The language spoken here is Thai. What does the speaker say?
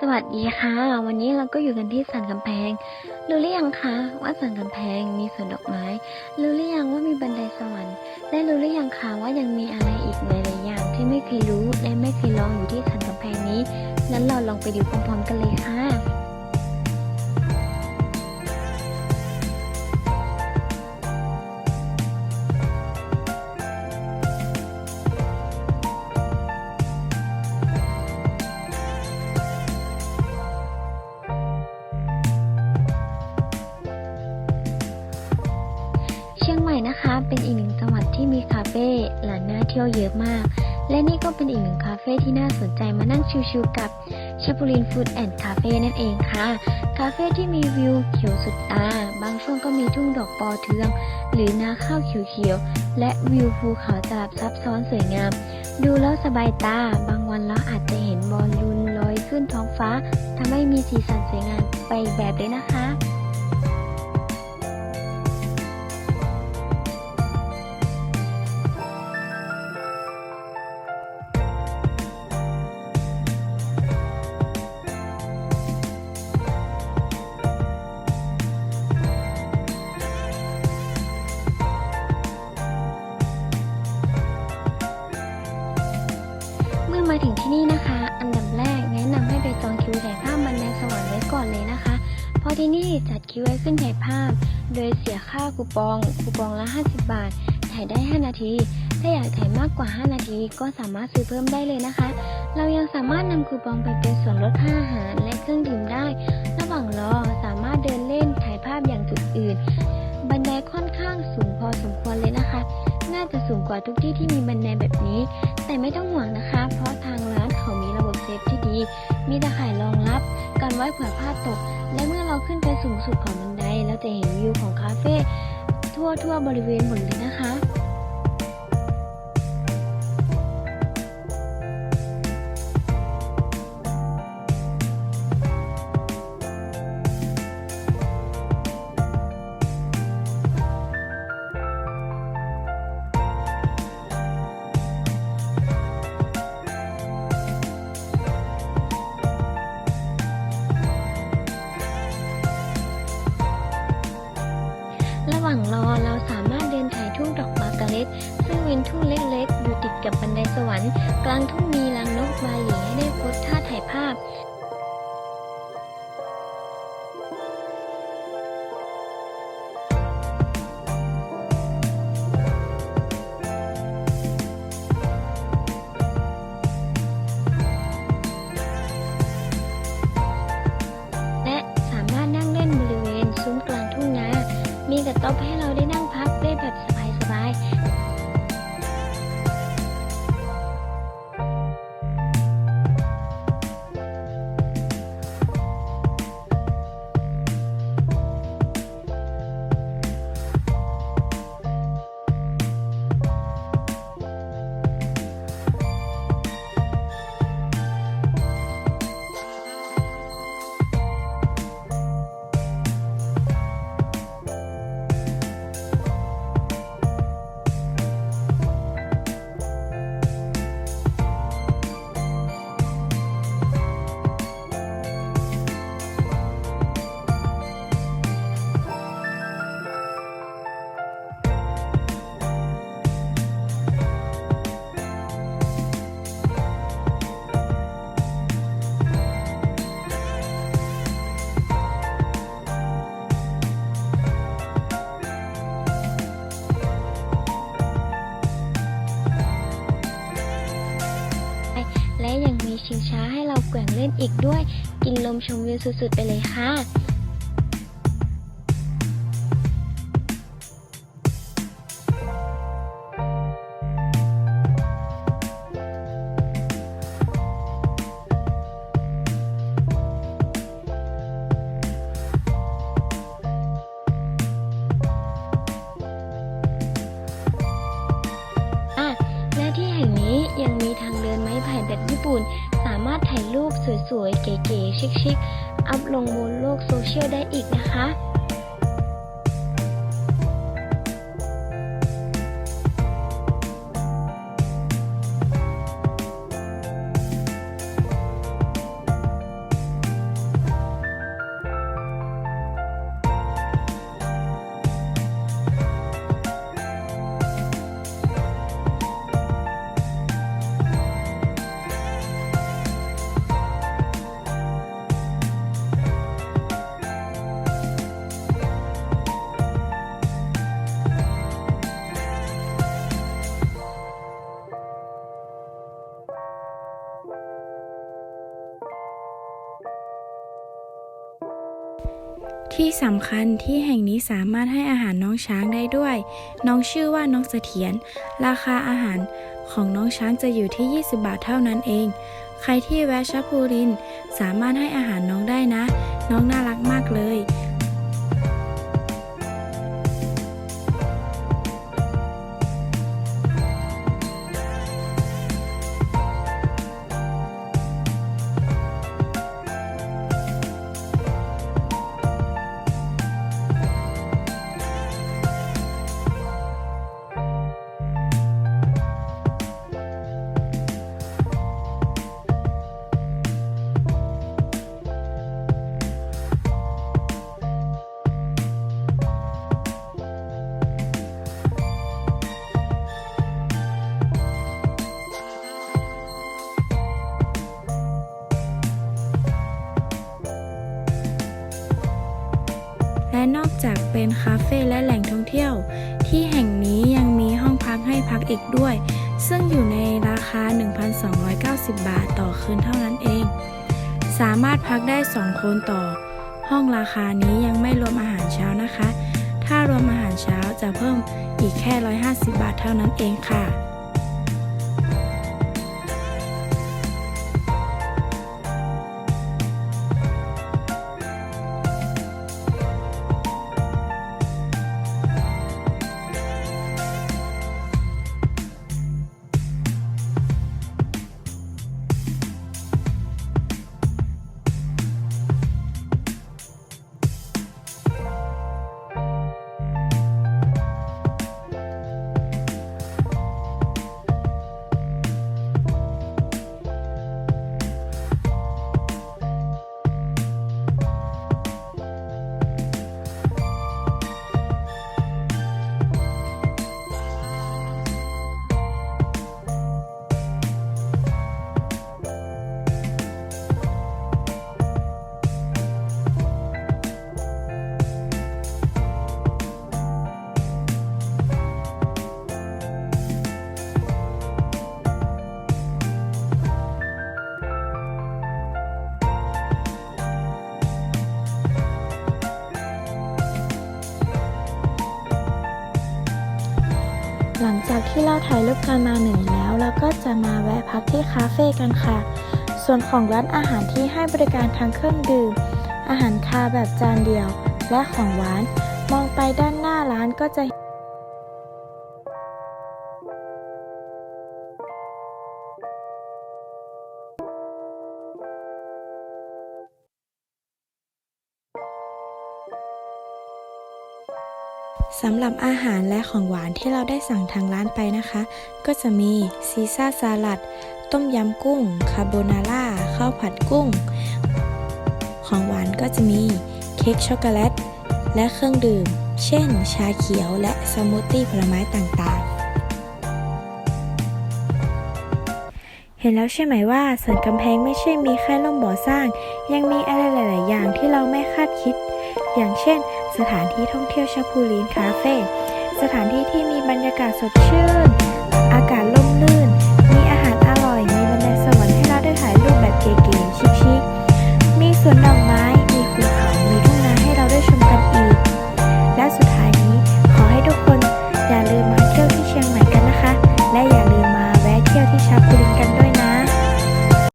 สวัสดีค่ะ วันนี้เราก็อยู่กันที่สันกำแพง รู้หรือยังคะว่าสันกำแพงมีสวนดอกไม้ รู้หรือยังว่ามีบันไดสวรรค์ และรู้หรือยังคะว่ายังมีอะไรอีกหลายๆอย่างที่ไม่เคยรู้และไม่เคยลองอยู่ที่สันกำแพงนี้นั้นเราลองไปดูพร้อมๆกันเลยค่ะ นะคะ เป็นอีกหนึ่งจังหวัดที่มีคาเฟ่หลานน่าเที่ยวเยอะมาก และนี่ก็เป็นอีกหนึ่งคาเฟ่ที่น่าสนใจมานั่งชิลๆกับช a ปูรินฟู้ดแอนด์คาเฟ่นั่นเองค่ะ คาเฟ่ที่มีวิวเขียวสุดตา บางช่วงก็มีทุ่งดอกปอเทือง หรือนาข้าวเขียวๆ และวิวภูเขาสลับซับซ้อนสวยงาม ดูแล้วสบายตา บางวันเราอาจจะเห็นบอลลูนลอยขึ้นท้องฟ้าทำให้มีสีสันสวยงามไปแบบเลยนะคะ มื่อมาถึงที่นี่นะคะ อันดับแรกแนะนำให้ไปจองคิวถ่ายภาพบันไดสวรรค์ไว้ก่อนเลยนะคะ เพราะที่นี่จัดคิวไว้ขึ้นถ่ายภาพ โดยเสียค่าคูปอง คูปองละ 50 บาท ถ่ายได้ 5 นาที ถ้าอยากถ่ายมากกว่า 5 นาทีก็สามารถซื้อเพิ่มได้เลยนะคะ เรายังสามารถนำคูปองไปเป็นส่วนลดค่าอาหารและเครื่องดื่มได้ ระหว่างรอสามารถเดินเล่นถ่ายภาพอย่างจุดอื่น บันไดค่อนข้างสูงพอสมควรเลยนะคะ น่าจะสูงกว่าทุกที่ที่มีบันไดแบบ ไว้เผื่อพลาดตก และเมื่อเราขึ้นไปสูงสุดของบันไดเราจะเห็นวิวของคาเฟ่ทั่วทั่วบริเวณหมดเลยนะคะระ ซึ่งเป็นทุ่งเล็กๆ อยู่ติดกับบันไดสวรรค์ กลางทุ่งมีรังนกมาหลีให้ได้โพสท่าถ่ายภาพและสามารถนั่งเล่นบริเวณซุ้มกลางทุ่งนามีกระต๊อบให้ งชิงช้าให้เราแกว่งเล่นอีกด้วย กินลมชมวิวสุดๆไปเลยค่ะารถถ่ายรูปสวยๆ เก๋ๆ ชิคๆ อัพลงบนโลกโซเชียลได้อีกนะคะ ที่สำคัญที่แห่งนี้สามารถให้อาหารน้องช้างได้ด้วย น้องชื่อว่าน้องเสถียร ราคาอาหารของน้องช้างจะอยู่ที่ 20 บาทเท่านั้นเอง ใครที่แวะชภูริน สามารถให้อาหารน้องได้นะ น้องน่ารักมากเลย และนอกจากเป็นคาเฟ่และแหล่งท่องเที่ยว ที่แห่งนี้ยังมีห้องพักให้พักอีกด้วย ซึ่งอยู่ในราคา 1,290 บาทต่อคืนเท่านั้นเอง สามารถพักได้ 2 คนต่อ ห้องราคานี้ยังไม่รวมอาหารเช้านะคะ ถ้ารวมอาหารเช้าจะเพิ่มอีกแค่ 150 บาทเท่านั้นเองค่ะ จากที่เราถ่ายรูปกันมาหนึ่งแล้ว เราก็จะมาแวะพักที่คาเฟ่กันค่ะ ส่วนของร้านอาหารที่ให้บริการทั้งเครื่องดื่ม อาหารคาวแบบจานเดียว และของหวาน มองไปด้านหน้าร้านก็จะ สำหรับอาหารและของหวานที่เราได้สั่งทางร้านไปนะคะ ก็จะมีซีซ่าสลัด ต้มยำกุ้ง คาโบนาร่า ข้าวผัดกุ้ง ของหวานก็จะมีเค้กช็อกโกแลต และเครื่องดื่ม เช่น ชาเขียวและสมูทตี้ผลไม้ต่างๆเห็นแล้วใช่ไหมว่าสันกำแพงไม่ใช่มีแค่ล่มบ่อสร้าง ยังมีอะไรหลาย ๆ อย่างที่เราไม่คาดคิด อย่างเช่น สถานที่ท่องเที่ยวชาพูลีนคาเฟ่สถานที่ที่มีบรรยากาศสดชื่น อากาศ